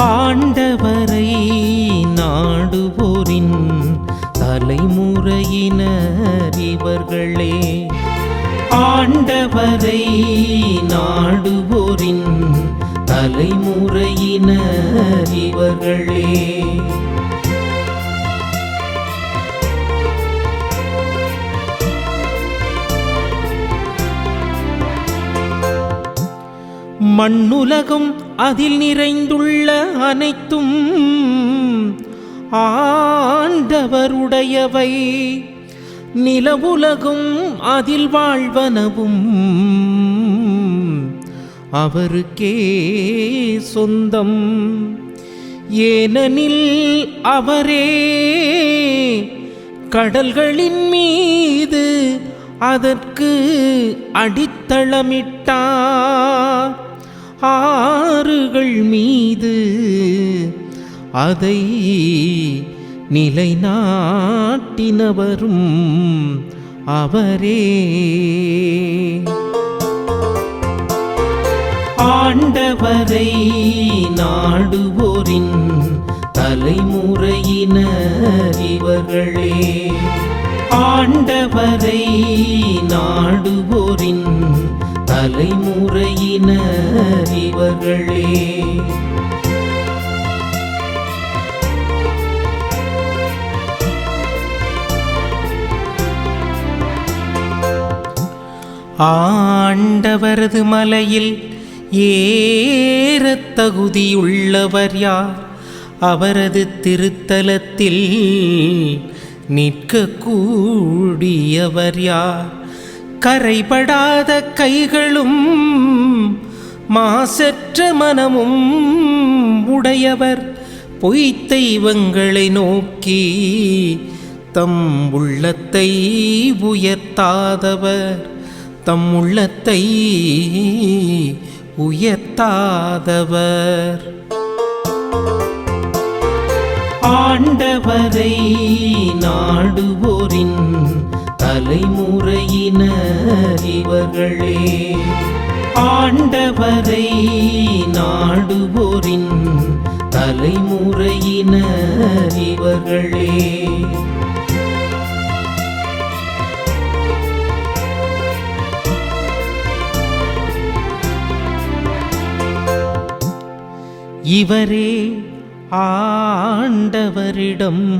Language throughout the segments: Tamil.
ஆண்டவரை நாடுவோரின் தலைமுறையினர் இவர்களே. ஆண்டவரை நாடுவோரின் தலைமுறையினர் இவர்களே. மண்ணுலகும் அதில் நிறைந்துள்ள அனைத்தும் ஆண்டவருடையவை. நிலவுலகும் அதில் வாழ்வனவும் அவருக்கே சொந்தம். ஏனெனில் அவரே கடல்களின் மீது அதற்கு அடித்தளமிட்டார். ஆறுகள் மீது அதை நிலைநாட்டினவரும் அவரே. ஆண்டவரை நாடுவோரின் தலைமுறையினர் இவர்களே. ஆண்டவரை நாடுவோரின் தலைமுறையினர் இவர்களே. ஆண்டவரது மலையில் ஏற தகுதியுள்ளவர் யார்? அவரது திருத்தலத்தில் நிற்கக்கூடியவர் யார்? கரைபடாத கைகளும் மாசற்ற மனமும் உடையவர். பொய்த் தெய்வங்களை நோக்கி தம் உள்ளத்தை உயர்த்தாதவர். தம் உள்ளத்தை உயர்த்தாதவர். ஆண்டவரை நாடுவோரின் தலைமுறையினர் இவர்களே. ஆண்டவரை நாடுவோரின் தலைமுறையினர் இவர்களே. இவரே ஆண்டவரிடம்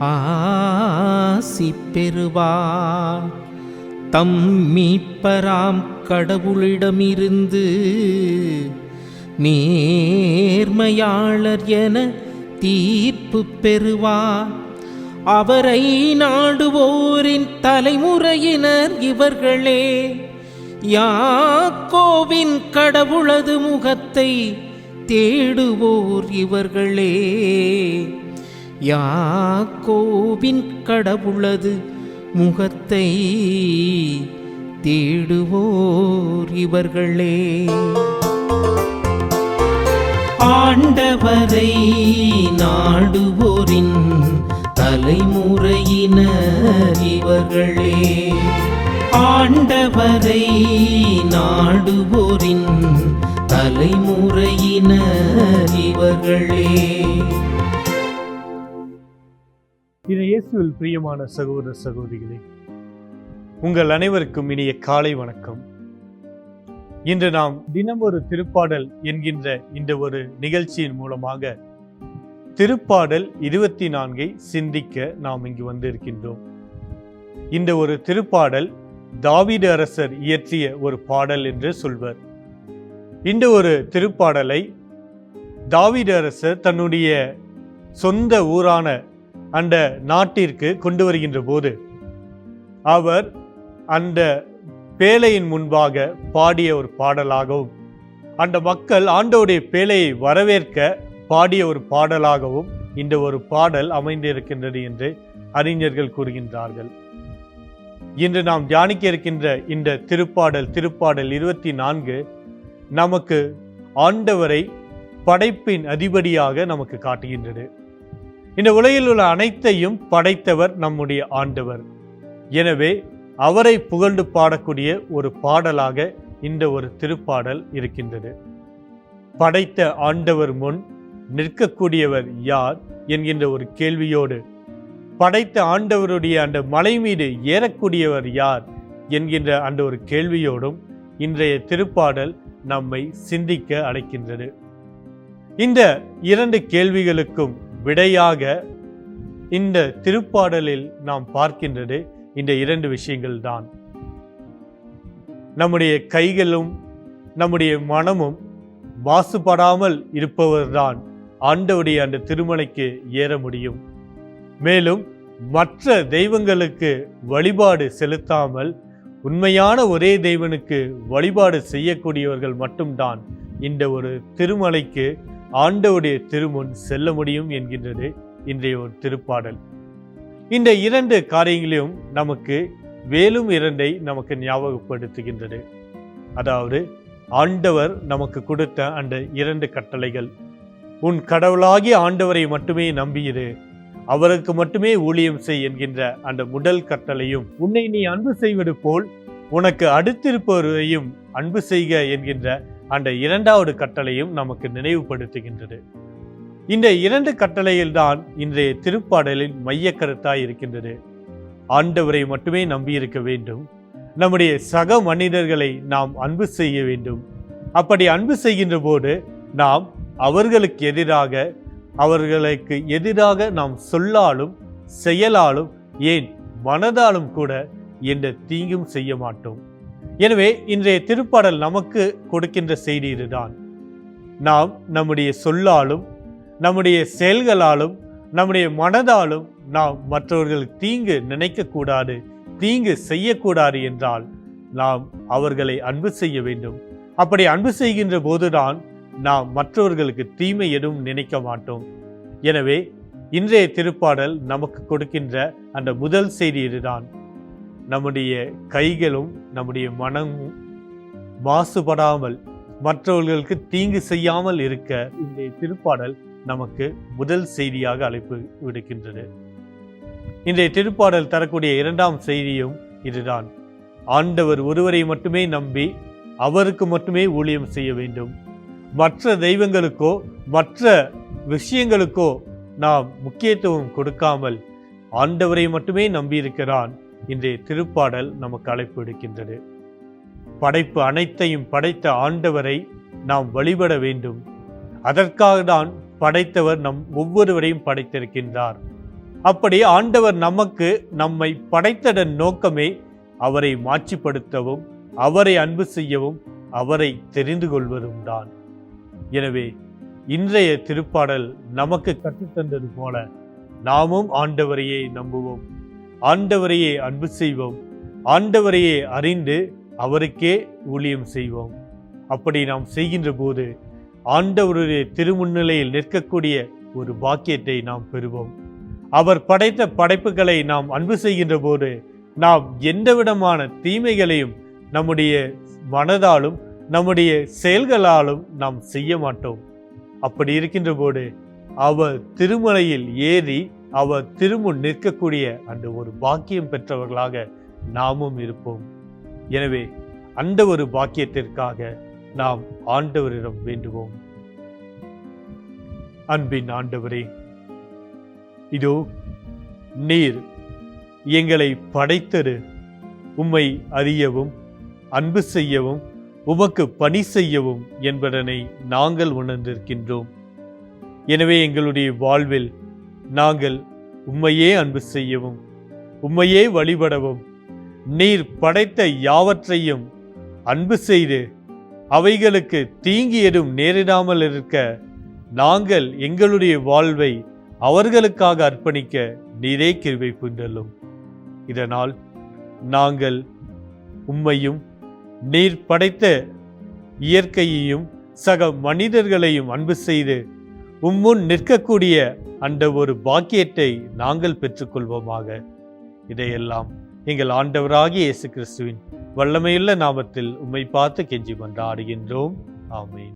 ஆ ஆசி பெறுவார். தம் மீட்பராம் கடவுளிடமிருந்து நேர்மையாளர் என தீர்ப்பு பெறுவார். அவரை நாடுவோரின் தலைமுறையினர் இவர்களே. யாக்கோவின் கடவுளது முகத்தை தேடுவோர் இவர்களே. யாக்கோவின் கடவுளது முகத்தை தேடுவோர் இவர்களே. ஆண்டவரை நாடுவோரின் தலைமுறையினர் இவர்களே. ஆண்டவரை நாடுவோரின் தலைமுறையினர் இவர்களே. இது இயேசுவில் பிரியமான சகோதர சகோதரிகளே உங்கள் அனைவருக்கும் இனிய காலை வணக்கம். இன்று நாம் தினம் ஒரு திருப்பாடல் என்கின்ற இந்த ஒரு நிகழ்ச்சியின் மூலமாக திருப்பாடல் இருபத்தி நான்கை சிந்திக்க நாம் இங்கு வந்திருக்கின்றோம். இந்த ஒரு திருப்பாடல் தாவீடு அரசர் இயற்றிய ஒரு பாடல் என்று சொல்வர். இந்த ஒரு திருப்பாடலை தாவீடு அரசர் தன்னுடைய சொந்த ஊரான அந்த நாட்டிற்கு கொண்டு வருகின்ற போது அவர் அந்த பேழையின் முன்பாக பாடிய ஒரு பாடலாகவும் அந்த மக்கள் ஆண்டோடைய பேழையை வரவேற்க பாடிய ஒரு பாடலாகவும் இந்த ஒரு பாடல் அமைந்திருக்கின்றது என்று அறிஞர்கள் கூறுகின்றார்கள். இன்று நாம் தியானிக்க இருக்கின்ற இந்த திருப்பாடல் திருப்பாடல் இருபத்தி நான்கு நமக்கு ஆண்டவரை படைப்பின் அதிபதியாக நமக்கு காட்டுகின்றது. இந்த உலகில் உள்ள அனைத்தையும் படைத்தவர் நம்முடைய ஆண்டவர். எனவே அவரை புகழ்ந்து பாடக்கூடிய ஒரு பாடலாக இந்த ஒரு திருப்பாடல் இருக்கின்றது. படைத்த ஆண்டவர் முன் நிற்கக்கூடியவர் யார் என்கின்ற ஒரு கேள்வியோடு படைத்த ஆண்டவருடைய அந்த மலை மீது ஏறக்கூடியவர் யார் என்கின்ற அந்த ஒரு கேள்வியோடும் இன்றைய திருப்பாடல் நம்மை சிந்திக்க அழைக்கின்றது. இந்த இரண்டு கேள்விகளுக்கும் விடையாக இந்த திருப்பாடலில் நாம் பார்க்கின்றது இந்த இரண்டு விஷயங்கள் தான் நம்முடைய கைகளும் நம்முடைய மனமும் மாசுபடாமல் இருப்பவர்தான் ஆண்டவுடைய அந்த திருமலைக்கு ஏற முடியும். மேலும் மற்ற தெய்வங்களுக்கு வழிபாடு செலுத்தாமல் உண்மையான ஒரே தெய்வனுக்கு வழிபாடு செய்யக்கூடியவர்கள் மட்டும்தான் இந்த ஒரு திருமலைக்கு ஆண்டவுடைய திருமுன் செல்ல முடியும் என்கின்றது இன்றைய ஒரு திருப்பாடல். இந்த இரண்டு காரியங்களையும் நமக்கு வேலும் இரண்டை நமக்கு ஞாபகப்படுத்துகின்றது. அதாவது ஆண்டவர் நமக்கு கொடுத்த அந்த இரண்டு கட்டளைகள். உன் கடவுளாகிய ஆண்டவரை மட்டுமே நம்பியிரு. அவருக்கு மட்டுமே ஊழியம் செய் என்கின்ற அந்த முதல் கட்டளையும் உன்னை நீ அன்பு செய்வது போல் உனக்கு அடுத்திருப்பவரையும் அன்பு செய்க என்கின்ற அந்த இரண்டாவது கட்டளையும் நமக்கு நினைவுபடுத்துகின்றது. இந்த இரண்டு கட்டளையில்தான் இன்றைய திருப்பாடலின் மைய கருத்தாய் இருக்கின்றது. ஆண்டவரை மட்டுமே நம்பியிருக்க வேண்டும். நம்முடைய சக மனிதர்களை நாம் அன்பு செய்ய வேண்டும். அப்படி அன்பு செய்கின்ற போது நாம் அவர்களுக்கு எதிராக அவர்களுக்கு எதிராக நாம் சொல்லாலும் செயலாலும் ஏன் மனதாலும் கூட எந்த தீங்கும் செய்ய மாட்டோம். எனவே இன்றைய திருப்பாடல் நமக்கு கொடுக்கின்ற செய்தி இதுதான். நாம் நம்முடைய சொல்லாலும் நம்முடைய செயல்களாலும் நம்முடைய மனதாலும் நாம் மற்றவர்களுக்கு தீங்கு நினைக்கக்கூடாது தீங்கு செய்யக்கூடாது என்றால் நாம் அவர்களை அன்பு செய்ய வேண்டும். அப்படி அன்பு செய்கின்ற போதுதான் நாம் மற்றவர்களுக்கு தீமை எதுவும் நினைக்க மாட்டோம். எனவே இன்றைய திருப்பாடல் நமக்கு கொடுக்கின்ற அந்த முதல் செய்தி இதுதான். நம்முடைய கைகளும் நம்முடைய மனமும் மாசுபடாமல் மற்றவர்களுக்கு தீங்கு செய்யாமல் இருக்க இந்த திருப்பாடல் நமக்கு முதல் செய்தியாக அழைப்பு விடுக்கின்றது. இன்றைய திருப்பாடல் தரக்கூடிய இரண்டாம் செய்தியும் இதுதான். ஆண்டவர் ஒருவரை மட்டுமே நம்பி அவருக்கு மட்டுமே ஊழியம் செய்ய வேண்டும். மற்ற தெய்வங்களுக்கோ மற்ற விஷயங்களுக்கோ நாம் முக்கியத்துவம் கொடுக்காமல் ஆண்டவரை மட்டுமே நம்பியிருக்கிறான். இன்றைய திருப்பாடல் நமக்கு அழைப்பு எடுக்கின்றது படைப்பு அனைத்தையும் படைத்த ஆண்டவரை நாம் வழிபட வேண்டும். அதற்காக தான் படைத்தவர் நம் ஒவ்வொருவரையும் படைத்திருக்கின்றார். அப்படி ஆண்டவர் நமக்கு நம்மை படைத்ததன் நோக்கமே அவரை மாட்சிப்படுத்தவும் அவரை அன்பு செய்யவும் அவரை தெரிந்து கொள்வதும் தான். எனவே இன்றைய திருப்பாடல் நமக்கு கற்றுத்தந்தது போல நாமும் ஆண்டவரையே நம்புவோம். ஆண்டவரையே அன்பு செய்வோம். ஆண்டவரையே அறிந்து அவருக்கே ஊழியம் செய்வோம். அப்படி நாம் செய்கின்ற போது ஆண்டவருடைய திருமுன்னிலையில் நிற்கக்கூடிய ஒரு பாக்கியத்தை நாம் பெறுவோம். அவர் படைத்த படைப்புகளை நாம் அன்பு செய்கின்ற போது நாம் எந்த விதமான தீமைகளையும் நம்முடைய மனதாலும் நம்முடைய செயல்களாலும் நாம் செய்ய மாட்டோம். அப்படி இருக்கின்ற போது அவர் திருமலையில் ஏறி அவர் திருமுன் நிற்கக்கூடிய அந்த ஒரு பாக்கியம் பெற்றவர்களாக நாமும் இருப்போம். எனவே அந்த ஒரு பாக்கியத்திற்காக நாம் ஆண்டவரிடம் வேண்டுவோம். அன்பின் ஆண்டவரே இதோ நீர் எங்களை படைத்தது. உம்மை அறியவும் அன்பு செய்யவும் உமக்கு பணி செய்யவும் என்பதனை நாங்கள் உணர்ந்திருக்கின்றோம். எனவே எங்களுடைய வாழ்வில் நாங்கள் உம்மையே அன்பு செய்யவும் உம்மையே வழிபடவும் நீர் படைத்த யாவற்றையும் அன்பு செய்து அவைகளுக்கு தீங்கு எதுவும் நேரிடாமல் இருக்க நாங்கள் எங்களுடைய வாழ்வை அவர்களுக்காக அர்ப்பணிக்க நீரே கிருபை புண்டலும். இதனால் நாங்கள் உம்மையும் நீர் படைத்த இயற்கையையும் சக மனிதர்களையும் அன்பு செய்து உம்முன் நிற்கக்கூடிய அந்த ஒரு பாக்கியத்தை நாங்கள் பெற்றுக்கொள்வோமாக. இதையெல்லாம் எங்கள் ஆண்டவராகிய இயேசு கிறிஸ்துவின் வல்லமையுள்ள நாமத்தில் உம்மை பார்த்து கெஞ்சி கொண்டாடுகின்றோம் ஆமென்.